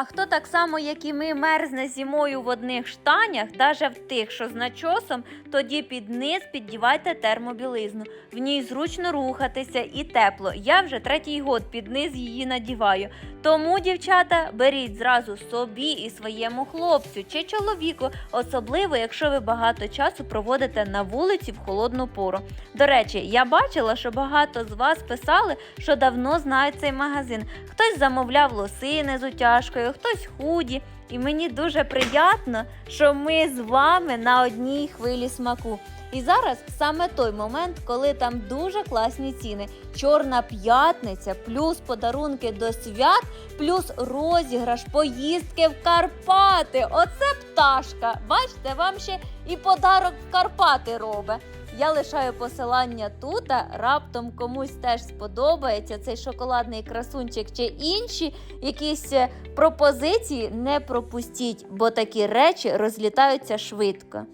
А хто так само, як і ми, мерзне зимою в одних штанях, навіть в тих, що з начосом, тоді під низ піддівайте термобілизну. В ній зручно рухатися і тепло. Я вже третій год під низ її надіваю. Тому, дівчата, беріть зразу собі і своєму хлопцю чи чоловіку, особливо, якщо ви багато часу проводите на вулиці в холодну пору. До речі, я бачила, що багато з вас писали, що давно знають цей магазин. Хтось замовляв лосини з утяжкою, хтось худі. І мені дуже приємно, що ми з вами на одній хвилі смаку. І зараз саме той момент, коли там дуже класні ціни. Чорна п'ятниця, плюс подарунки до свят, плюс розіграш, поїздки в Карпати. Оце пташка. Бачите, вам ще і подарок в Карпати робить. Я лишаю посилання тут. а Раптом комусь теж сподобається цей шоколадний красунчик чи інші якісь е, пропозиції. Не пропустіть, бо такі речі розлітаються швидко.